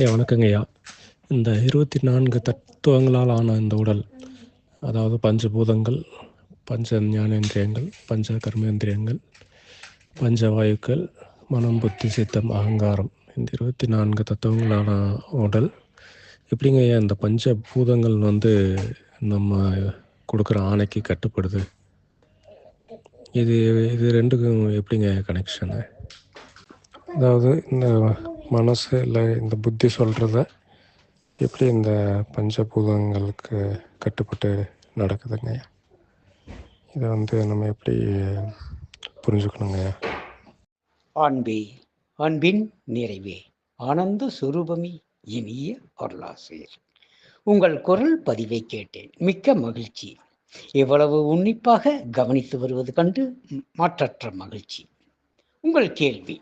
ஐயா வணக்கங்க ஐயா. இந்த இருபத்தி நான்கு தத்துவங்களால் ஆன இந்த உடல் அதாவது பஞ்சபூதங்கள் பஞ்ச ஞானேந்திரியங்கள் பஞ்ச கர்மேந்திரியங்கள் பஞ்ச வாயுக்கள் மனம் புத்தி சித்தம் அகங்காரம் இந்த இருபத்தி நான்கு தத்துவங்களான உடல். எப்படிங்க ஐயா இந்த பஞ்சபூதங்கள் வந்து நம்ம கொடுக்குற ஆணைக்கு கட்டுப்படுது? இது இது ரெண்டுக்கும் எப்படிங்க கனெக்ஷனு அதாவது இந்த மனசு இல்லை இந்த புத்தி சொல்கிறத எப்படி இந்த பஞ்சபூதங்களுக்கு கட்டுப்பட்டு நடக்குதுங்க இதை வந்து நம்ம எப்படி புரிஞ்சுக்கணுங்க அன்பே அன்பின் நிறைவே ஆனந்த சுரூபமி இனிய அருளாசிரியர் உங்கள் குரல் பதிவை கேட்டேன் மிக்க மகிழ்ச்சி. இவ்வளவு உன்னிப்பாக கவனித்து வருவது கண்டு மாற்றற்ற மகிழ்ச்சி. உங்கள் கேள்வி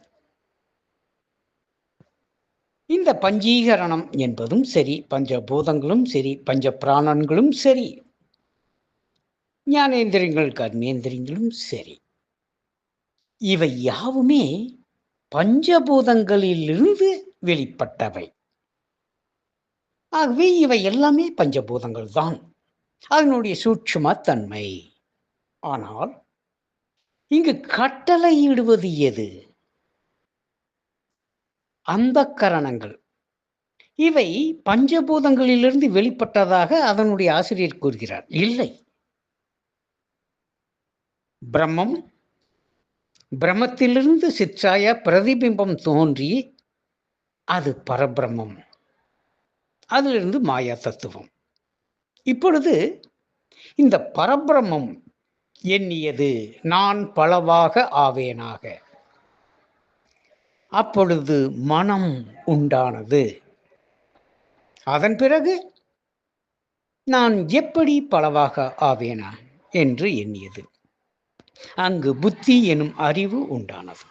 இந்த பஞ்சீகரணம் என்பதும் சரி பஞ்சபூதங்களும் சரி பஞ்ச பிராணன்களும் சரி ஞானேந்திரியங்கள் கர்மேந்திரியங்களும் சரி. இவை யாவுமே பஞ்சபூதங்களிலிருந்து வெளிப்பட்டவை. ஆகவே இவை எல்லாமே பஞ்சபூதங்கள் தான். அதனுடைய சூட்சும தன்மை ஆனால் இங்கு கட்டளையிடுவது எது? அந்த கரணங்கள் இவை பஞ்சபூதங்களிலிருந்து வெளிப்பட்டதாக அதனுடைய ஆசிரியர் கூறுகிறார். இல்லை. பிரம்மம் பிரம்மத்திலிருந்து சிற்றாய பிரதிபிம்பம் தோன்றி அது பரபிரம்மம். அதிலிருந்து மாயா தத்துவம். இப்பொழுது இந்த பரபிரம்மம் எண்ணியது நான் பலவாக ஆவேனாக. அப்பொழுது மனம் உண்டானது. அதன் பிறகு நான் எப்படி பலவாக ஆவேனா என்று எண்ணியது. அங்கு புத்தி எனும் அறிவு உண்டானது.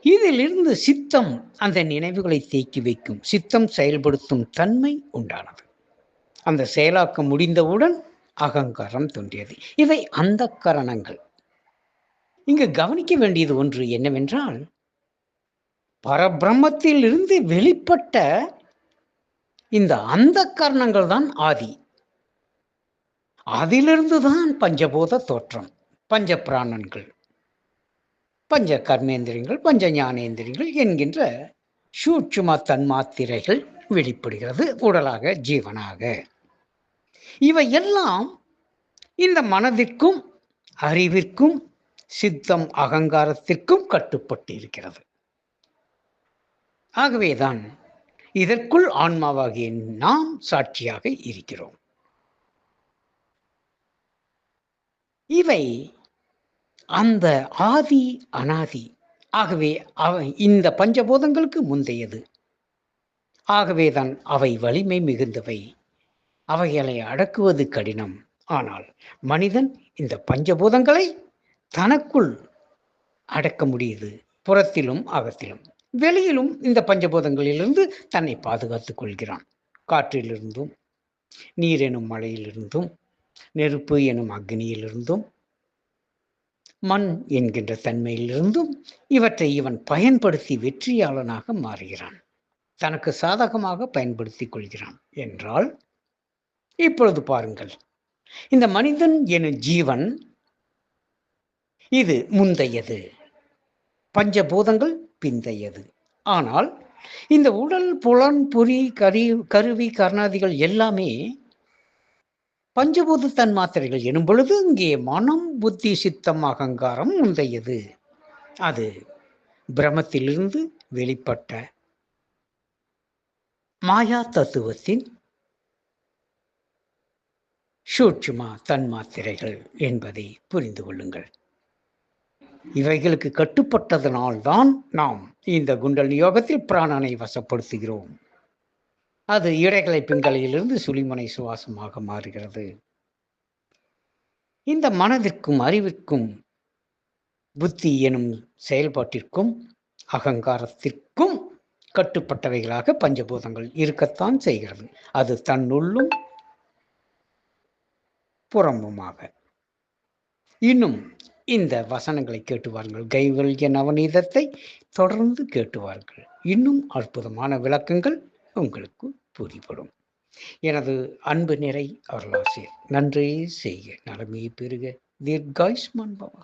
இதிலிருந்து சித்தம் அந்த நினைவுகளை தேக்கி வைக்கும் சித்தம் செயல்படுத்தும் தன்மை உண்டானது. அந்த செயலாக்கம் முடிந்தவுடன் அகங்காரம் தோன்றியது. இவை அந்த கரணங்கள். இங்கு கவனிக்க வேண்டியது ஒன்று என்னவென்றால் பரபிரம்மத்தில் இருந்து வெளிப்பட்ட இந்த அந்த கர்ணங்கள் தான் ஆதி. அதிலிருந்து தான் பஞ்சபூத தோற்றம் பஞ்ச பிராணன்கள் பஞ்ச கர்மேந்திரியங்கள் பஞ்ச ஞானேந்திரியங்கள் என்கின்ற சூட்சும தன்மாத்திரைகள் வெளிப்படுகிறது உடலாக ஜீவனாக. இவை எல்லாம் இந்த மனதிற்கும் அறிவிற்கும் சித்தம் அகங்காரத்திற்கும் கட்டுப்பட்டு இருக்கிறது ஆகவேதான் இதற்குள் ஆன்மாவாகிய நாம் சாட்சியாக இருக்கிறோம். இவை அந்த ஆதி அனாதி ஆகவே அவை இந்த பஞ்சபூதங்களுக்கு முந்தையது. ஆகவேதான் அவை வலிமை மிகுந்தவை. அவைகளை அடக்குவது கடினம். ஆனால் மனிதன் இந்த பஞ்சபூதங்களை தனக்குள் அடக்க முடியுது புறத்திலும் அகத்திலும். வெளியிலும் இந்த பஞ்சபூதங்களிலிருந்து தன்னை பாதுகாத்துக் கொள்கிறான். காற்றிலிருந்தும் நீர் எனும் மழையிலிருந்தும் நெருப்பு எனும் அக்னியிலிருந்தும் மண் என்கின்ற தன்மையிலிருந்தும் இவற்றை இவன் பயன்படுத்தி வெற்றியாளனாக மாறுகிறான். தனக்கு சாதகமாக பயன்படுத்திக் கொள்கிறான். என்றால் இப்பொழுது பாருங்கள். இந்த மனிதன் எனும் ஜீவன் இது முந்தையது. பஞ்சபூதங்கள் பிந்தையது. ஆனால் இந்த உடல் புலன் புரி கரி கருவி கர்ணாதிகள் எல்லாமே பஞ்சபூத தன்மாத்திரைகள் எனும் பொழுது இங்கே மனம் புத்தி சித்தம் அகங்காரம் முந்தையது. அது பிரமத்திலிருந்து வெளிப்பட்ட மாயா தத்துவத்தின் சூட்சுமா தன்மாத்திரைகள் என்பதை புரிந்து கொள்ளுங்கள். இவைகளுக்கு கட்டுப்பட்டதனால்தான் நாம் இந்த குண்டல் யோகத்தில் பிராணனை வசப்படுத்துகிறோம். அது இடைகளை பிங்களையிலிருந்து சுழிமுனை சுவாசமாக மாறுகிறது. இந்த மனதிற்கும் அறிவிற்கும் புத்தி எனும் செயல்பாட்டிற்கும் அகங்காரத்திற்கும் கட்டுப்பட்டவைகளாக பஞ்சபூதங்கள் இருக்கத்தான் செய்கிறது. அது தன்னுள்ளும் புறம்புமாக. இன்னும் இந்த வசனங்களை கேட்டு வாருங்கள். கைவல்ய நவநீதத்தை தொடர்ந்து கேட்டு வாருங்கள். இன்னும் அற்புதமான விளக்கங்கள் உங்களுக்கு புரிபடும். எனது அன்பு நிறை அருளாசியர் நன்றியே செய்க. நலமையை பெறுக தீர்காயுஷ்மான் பவா.